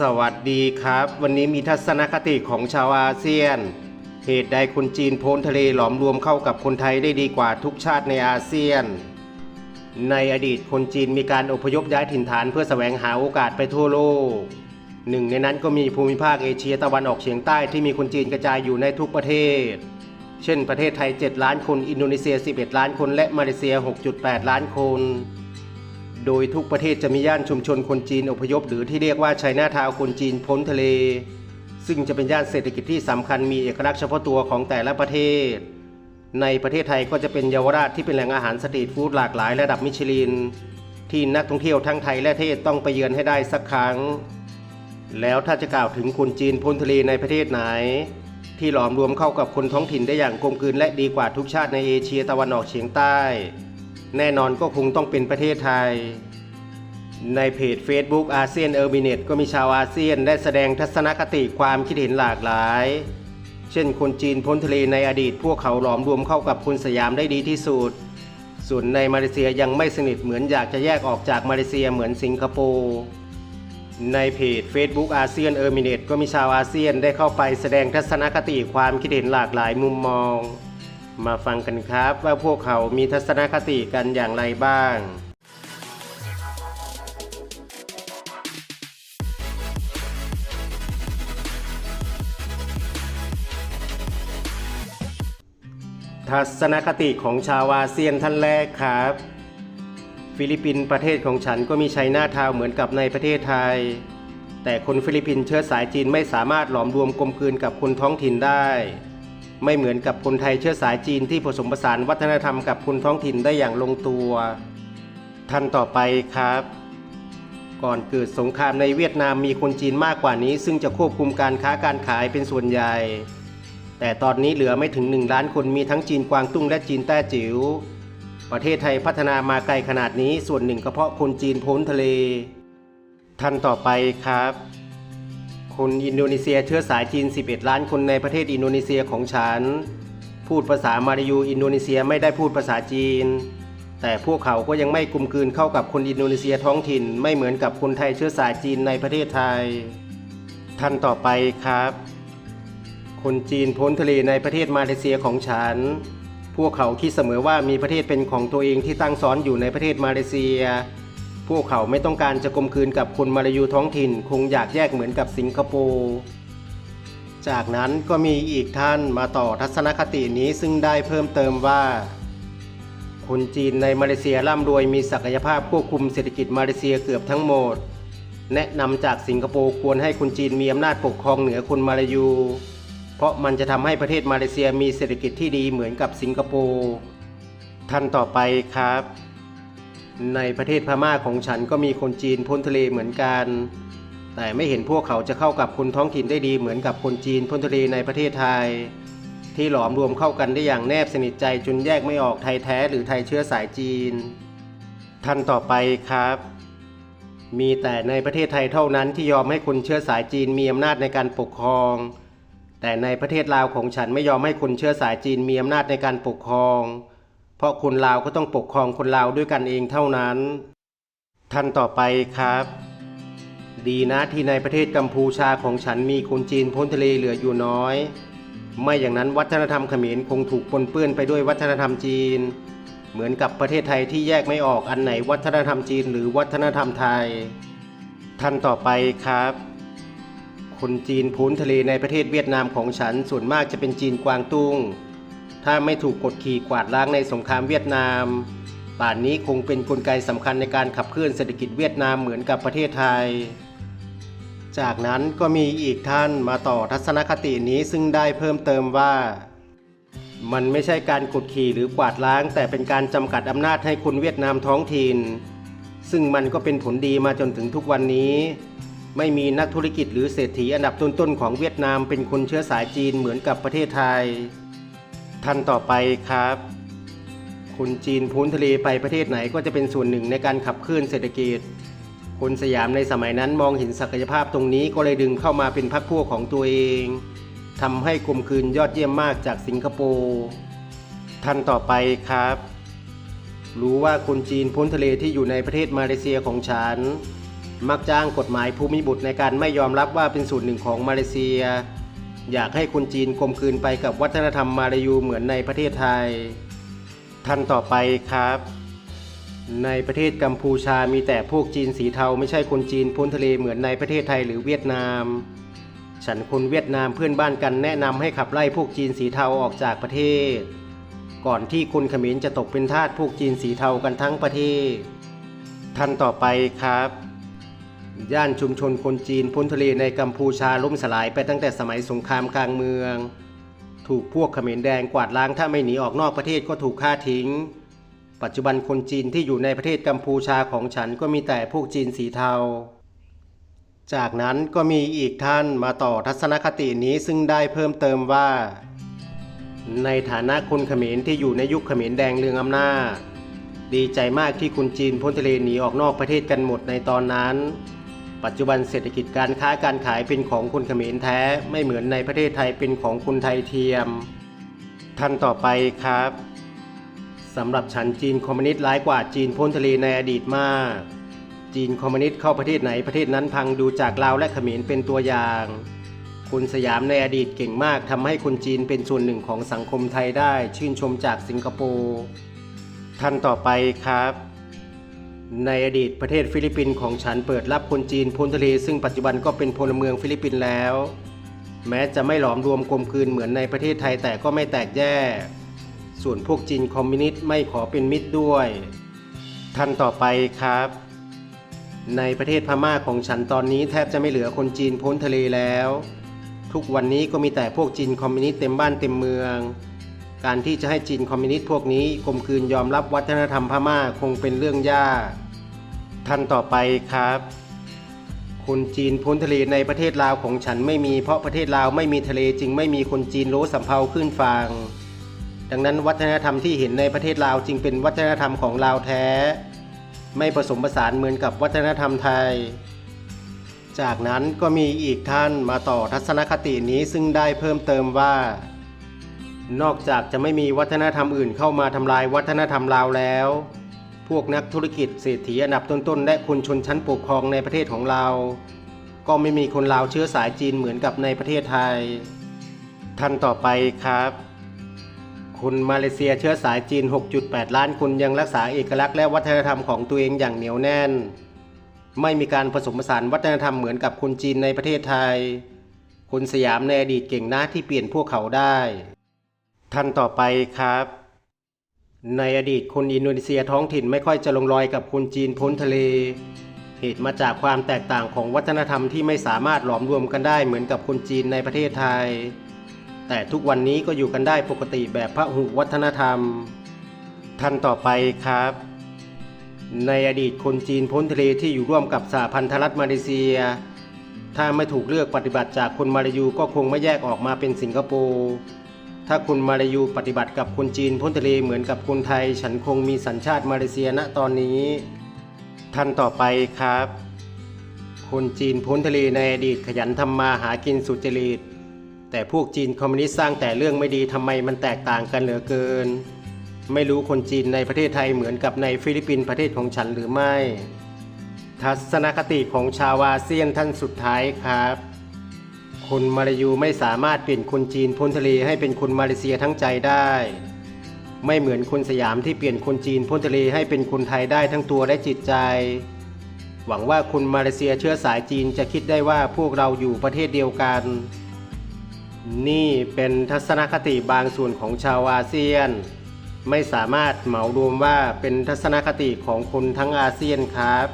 สวัสดีครับ วันนี้มีทัศนคติของชาวอาเซียน เหตุใดคนจีนพ้นทะเลหลอมรวมเข้ากับคนไทยได้ดีกว่าทุกชาติในอาเซียน ในอดีตคนจีนมีการอพยพย้ายถิ่นฐานเพื่อแสวงหาโอกาสไปทั่วโลก หนึ่งในนั้นก็มีภูมิภาคเอเชียตะวันออกเฉียงใต้ที่มีคนจีนกระจายอยู่ในทุกประเทศ เช่นประเทศไทย 7 ล้านคน อินโดนีเซีย 11 ล้านคน และมาเลเซีย 6.8 ล้านคน โดยทุกประเทศจะมีย่านชุมชนคนจีนอพยพ หรือที่เรียกว่าไชน่าทาวคนจีนพ้นทะเล ซึ่งจะเป็นย่านเศรษฐกิจที่สำคัญมีเอกลักษณ์เฉพาะตัวของแต่ละประเทศ ในประเทศไทยก็จะเป็นเยาวราชที่เป็นแหล่งอาหารสตรีทฟู้ดหลากหลายระดับมิชลิน ที่นักท่องเที่ยวทั้งไทยและเทศต้องไปเยือนให้ได้สักครั้ง แล้วถ้าจะกล่าวถึงคนจีนพ้นทะเลในประเทศไหน ที่หลอมรวมเข้ากับคนท้องถิ่นได้อย่างกลมกลืนและดีกว่าทุกชาติในเอเชียตะวันออกเฉียงใต้ แน่นอนก็คงต้องเป็นประเทศไทย ในเพจ Facebook อาเซียนเออร์บิเนตก็มีชาวอาเซียนได้แสดงทัศนคติความคิดเห็นหลากหลาย เช่นคนจีนพ้นทะเลในอดีตพวกเขาหลอมรวมเข้ากับคนสยามได้ดีที่สุด ส่วนในมาเลเซียยังไม่สนิทเหมือนอยากจะแยกออกจากมาเลเซียเหมือนสิงคโปร์ในเพจ Facebook อาเซียนเออร์มิเนตก็มีชาวอาเซียนได้เข้าไปแสดงทัศนคติความคิดเห็นหลากหลายมุมมอง มาฟังกันครับว่าพวกเขามีทัศนคติกันอย่างไรบ้าง ทัศนคติของชาวอาเซียนท่านแรกครับ ฟิลิปปินส์ประเทศของฉันก็มีไชน่าทาวเหมือนกับในประเทศไทย แต่คนฟิลิปปินส์เชื้อสายจีนไม่สามารถหลอมรวมกลมกลืนกับคนท้องถิ่นได้ ไม่เหมือนกับคนไทยเชื้อสายจีนที่ผสมผสานวัฒนธรรมกับคนท้องถิ่นได้อย่างลงตัวท่านต่อไปครับ ก่อนเกิดสงครามในเวียดนามมีคนจีนมากกว่านี้ ซึ่งจะควบคุมการค้าการขายเป็นส่วนใหญ่ แต่ตอนนี้เหลือไม่ถึง 1 ล้านคนมีทั้งจีนกวางตุ้งและจีนแต้จิ๋วประเทศไทยพัฒนามาไกลขนาดนี้ส่วนหนึ่งก็เพราะคนจีนพ้นทะเลท่านต่อไปครับ คนอินโดนีเซียเชื้อสายจีน 11 ล้านคนในประเทศอินโดนีเซียของฉัน พูดภาษามาลายูอินโดนีเซียไม่ได้พูดภาษาจีน แต่พวกเขาก็ยังไม่กลุมกลืนเข้ากับคนอินโดนีเซียท้องถิ่นไม่เหมือนกับคนไทยเชื้อสายจีนในประเทศไทย ท่านต่อไปครับ คนจีนพ้นทะเลในประเทศมาเลเซียของฉัน พวกเขาคิดเสมอว่ามีประเทศเป็นของตัวเองที่ตั้งซ้อนอยู่ในประเทศมาเลเซีย พวกเขาไม่ต้องการจะกลมกลืนกับคนมาลายูท้องถิ่น คงอยากแยกเหมือนกับสิงคโปร์จากนั้นก็มีอีกท่านมาต่อทัศนคตินี้ซึ่งได้เพิ่มเติมว่า คนจีนในมาเลเซียร่ำรวยมีศักยภาพควบคุมเศรษฐกิจมาเลเซียเกือบทั้งหมด แนะนำจากสิงคโปร์ควรให้คนจีนมีอำนาจปกครองเหนือคนมาลายู เพราะมันจะทำให้ประเทศมาเลเซียมีเศรษฐกิจที่ดีเหมือนกับสิงคโปร์ท่านต่อไปครับ ในประเทศพม่าของฉันก็มีคนจีนพ้นทะเลเหมือนกัน แต่ไม่เห็นพวกเขาจะเข้ากับคนท้องถิ่นได้ดีเหมือนกับคนจีนพ้นทะเลในประเทศไทย ที่หลอมรวมเข้ากันได้อย่างแนบสนิทใจจนแยกไม่ออกไทยแท้หรือไทยเชื้อสายจีน ท่านต่อไปครับ มีแต่ในประเทศไทยเท่านั้นที่ยอมให้คนเชื้อสายจีนมีอำนาจในการปกครอง แต่ในประเทศลาวของฉันไม่ยอมให้คนเชื้อสายจีนมีอำนาจในการปกครอง เพราะคนลาวก็ต้องปกครองคนลาวด้วยกันเองเท่านั้น ท่านต่อไปครับ ดีนะที่ในประเทศกัมพูชาของฉันมีคนจีนพ้นทะเลเหลืออยู่น้อย ไม่อย่างนั้นวัฒนธรรมเขมรคงถูกปนเปื้อนไปด้วยวัฒนธรรมจีน เหมือนกับประเทศไทยที่แยกไม่ออกอันไหนวัฒนธรรมจีนหรือวัฒนธรรมไทย ท่านต่อไปครับคนจีนพ้นทะเลในประเทศเวียดนามของฉันส่วนมากจะเป็นจีนกวางตุ้ง ถ้าไม่ถูกกดขี่กวาดล้างในสงครามเวียดนาม ป่านนี้คงเป็นนกลไกสำคัญในการขับเคลื่อนเศรษฐกิจเวียดนามเหมือนกับประเทศไทย จากนั้นก็มีอีกท่านมาต่อทัศนคตินี้ซึ่งได้เพิ่มเติมว่า มันไม่ใช่การกดขี่หรือกวาดล้าง แต่เป็นการจำกัดอำนาจให้คนเวียดนามท้องถิ่น ซึ่งมันก็เป็นผลดีมาจนถึงทุกวันนี้ไม่มีนักธุรกิจหรือเศรษฐีอันดับต้นๆของเวียดนามเป็นคนเชื้อสายจีนเหมือนกับประเทศไทย ท่านต่อไปครับ คนจีนพ้นทะเลไปประเทศไหนก็จะเป็นส่วนหนึ่งในการขับเคลื่อนเศรษฐกิจ คนสยามในสมัยนั้นมองเห็นศักยภาพตรงนี้ก็เลยดึงเข้ามาเป็นพรรคพวกของตัวเองทำให้กลมกลืนยอดเยี่ยมมากจากสิงคโปร์ท่านต่อไปครับ รู้ว่าคนจีนพ้นทะเลที่อยู่ในประเทศมาเลเซียของฉัน มักจ้างกฎหมายภูมิบุตรในการไม่ยอมรับว่าเป็นส่วนหนึ่งของมาเลเซีย อยากให้คนจีนกลมกลืนไปกับวัฒนธรรมมาลายูเหมือนในประเทศไทย ท่านต่อไปครับ ในประเทศกัมพูชามีแต่พวกจีนสีเทาไม่ใช่คนจีนพ้นทะเลเหมือนในประเทศไทยหรือเวียดนาม ฉันคนเวียดนามเพื่อนบ้านกันแนะนำให้ขับไล่พวกจีนสีเทาออกจากประเทศ ก่อนที่คนเขมรจะตกเป็นทาสพวกจีนสีเทากันทั้งประเทศ ท่านต่อไปครับ ย่านชุมชนคนจีนพ้นทะเลในกัมพูชาล่มสลายไปตั้งแต่สมัยสงครามกลางเมือง ถูกพวกเขมรแดงกวาดล้างถ้าไม่หนีออกนอกประเทศก็ถูกฆ่าทิ้ง ปัจจุบันคนจีนที่อยู่ในประเทศกัมพูชาของฉันก็มีแต่พวกจีนสีเทา จากนั้นก็มีอีกท่านมาต่อทัศนคตินี้ซึ่งได้เพิ่มเติมว่า ในฐานะคนเขมรที่อยู่ในยุคเขมรแดงเรืองอำนาจ ดีใจมากที่คนจีนพ้นทะเลหนีออกนอกประเทศกันหมดในตอนนั้น ปัจจุบันเศรษฐกิจการค้าการขายเป็นของคนเขมรแท้ ไม่เหมือนในประเทศไทยเป็นของคนไทยเทียม ท่านต่อไปครับสำหรับฉันจีนคอมมิวนิสต์ร้ายกว่าจีนพ้นทะเลในอดีตมาก จีนคอมมิวนิสต์เข้าประเทศไหนประเทศนั้นพังดูจากลาวและเขมรเป็นตัวอย่าง คุณสยามในอดีตเก่งมากทำให้คนจีนเป็นส่วนหนึ่งของสังคมไทยได้ ชื่นชมจากสิงคโปร์ท่านต่อไปครับ ในอดีตประเทศฟิลิปปินส์ของฉันเปิดรับคนจีนพ้นทะเลซึ่งปัจจุบันก็เป็นพลเมืองฟิลิปปินส์แล้ว แม้จะไม่หลอมรวมกลมกลืนเหมือนในประเทศไทยแต่ก็ไม่แตกแยก ส่วนพวกจีนคอมมิวนิสต์ไม่ขอเป็นมิตรด้วย ท่านต่อไปครับ ในประเทศพม่าของฉันตอนนี้แทบจะไม่เหลือคนจีนพ้นทะเลแล้ว ทุกวันนี้ก็มีแต่พวกจีนคอมมิวนิสต์เต็มบ้านเต็มเมืองการที่จะให้จีนคอมมิวนิสต์พวกนี้กลมกลืนยอมรับวัฒนธรรมพม่าคงเป็นเรื่องยาก ท่านต่อไปครับ คนจีนพ้นทะเลในประเทศลาวของฉันไม่มีเพราะประเทศลาวไม่มีทะเลจึงไม่มีคนจีนโลสำเภาขึ้นฝั่งดังนั้นวัฒนธรรมที่เห็นในประเทศลาวจึงเป็นวัฒนธรรมของลาวแท้ ไม่ผสมผสานเหมือนกับวัฒนธรรมไทย จากนั้นก็มีอีกท่านมาต่อทัศนคตินี้ซึ่งได้เพิ่มเติมว่า นอกจากจะไม่มีวัฒนธรรมอื่นเข้ามาทำลายวัฒนธรรมลาวแล้ว พวกนักธุรกิจเศรษฐีอันดับต้นๆ และคนชนชั้นปกครองในประเทศของเรา ก็ไม่มีคนลาวเชื้อสายจีนเหมือนกับในประเทศไทย ท่านต่อไปครับ คนมาเลเซียเชื้อสายจีน 6.8 ล้านคนยังรักษาเอกลักษณ์และวัฒนธรรมของตัวเองอย่างเหนียวแน่น ไม่มีการผสมผสานวัฒนธรรมเหมือนกับคนจีนในประเทศไทย คนสยามในอดีตเก่งนะที่เปลี่ยนพวกเขาได้ ท่านต่อไปครับ ในอดีตคนอินโดนีเซียท้องถิ่นไม่ค่อยจะลงรอยกับคนจีนพ้นทะเล เหตุมาจากความแตกต่างของวัฒนธรรมที่ไม่สามารถหลอมรวมกันได้เหมือนกับคนจีนในประเทศไทย แต่ทุกวันนี้ก็อยู่กันได้ปกติแบบพระหุวัฒนธรรม ท่านต่อไปครับ ในอดีตคนจีนพ้นทะเลที่อยู่ร่วมกับสหพันธรัฐมาเลเซีย ถ้าไม่ถูกเลือกปฏิบัติจากคนมาลายูก็คงไม่แยกออกมาเป็นสิงคโปร์ ถ้าคนมาลายูปฏิบัติกับคนจีนพ้นทะเลเหมือนกับคนไทย ฉันคงมีสัญชาติมาเลเซียณตอนนี้ ท่านต่อไปครับ คนจีนพ้นทะเลในอดีตขยันทำมาหากินสุจริต แต่พวกจีนคอมมิวนิสต์สร้างแต่เรื่องไม่ดีทำไมมันแตกต่างกันเหลือเกิน ไม่รู้คนจีนในประเทศไทยเหมือนกับในฟิลิปปินส์ประเทศของฉันหรือไม่ ทัศนคติของชาวอาเซียนท่านสุดท้ายครับ คนมาลายูไม่สามารถเปลี่ยนคนจีนพ้นทะเลให้เป็นคนมาเลเซียทั้งใจได้ ไม่เหมือนคนสยามที่เปลี่ยนคนจีนพ้นทะเลให้เป็นคนไทยได้ทั้งตัวและจิตใจ หวังว่าคนมาเลเซียเชื้อสายจีนจะคิดได้ว่าพวกเราอยู่ประเทศเดียวกัน นี่เป็นทัศนคติบางส่วนของชาวอาเซียน ไม่สามารถเหมารวมว่าเป็นทัศนคติของคนทั้งอาเซียนครับ